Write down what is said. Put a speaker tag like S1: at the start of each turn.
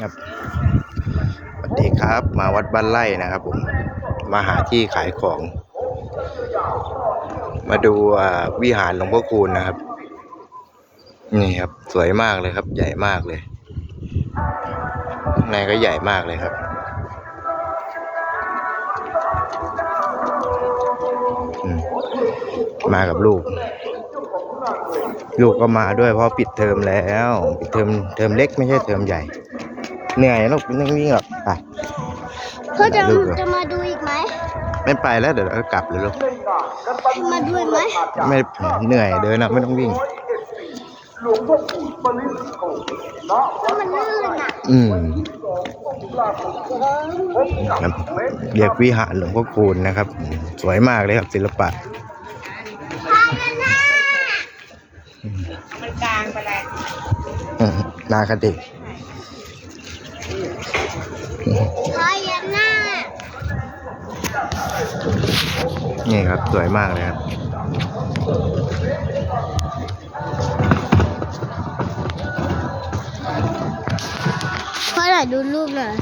S1: ครับสวัสดีครับ มาวัดบ้านไร่นะครับผมมาหาที่ขายของ มาดูวิหารหลวงพ่อคูณนะครับ นี่ครับ สวยมากเลยครับ ใหญ่มากเลยในก็ใหญ่มากเลยครับมากับลูก ลูกก็มาด้วยเพราะปิดเทอมแล้ว ปิดเทอมเทอมเล็กไม่ใช่เทอมใหญ่ เหนื่อยลูกไม่ต้องวิ่งหรอกไป
S2: พ่อจะ
S1: ลูกเหรอ
S2: จะมาดูอีกไหม
S1: ไม่ไปแล้วเดี๋ยวเรากลับเลยลูก
S2: มาด้วยไหม
S1: ไม่เหนื่อยเดินนะไม่ต้องวิ่ง
S2: ก็มันลื่นอะ
S1: อืมครับเรียกวิหารหลวงพ่อคูณนะครับ สวยมากเลยครับศิลปะ
S2: พายันหน้า
S3: มันกลางไปแล้ว
S1: อืมนาคติ
S2: พายันหน้า
S1: นี่ครับ สวยมากเลยครับ
S2: พ่อหน่อยดูรูปหน่อย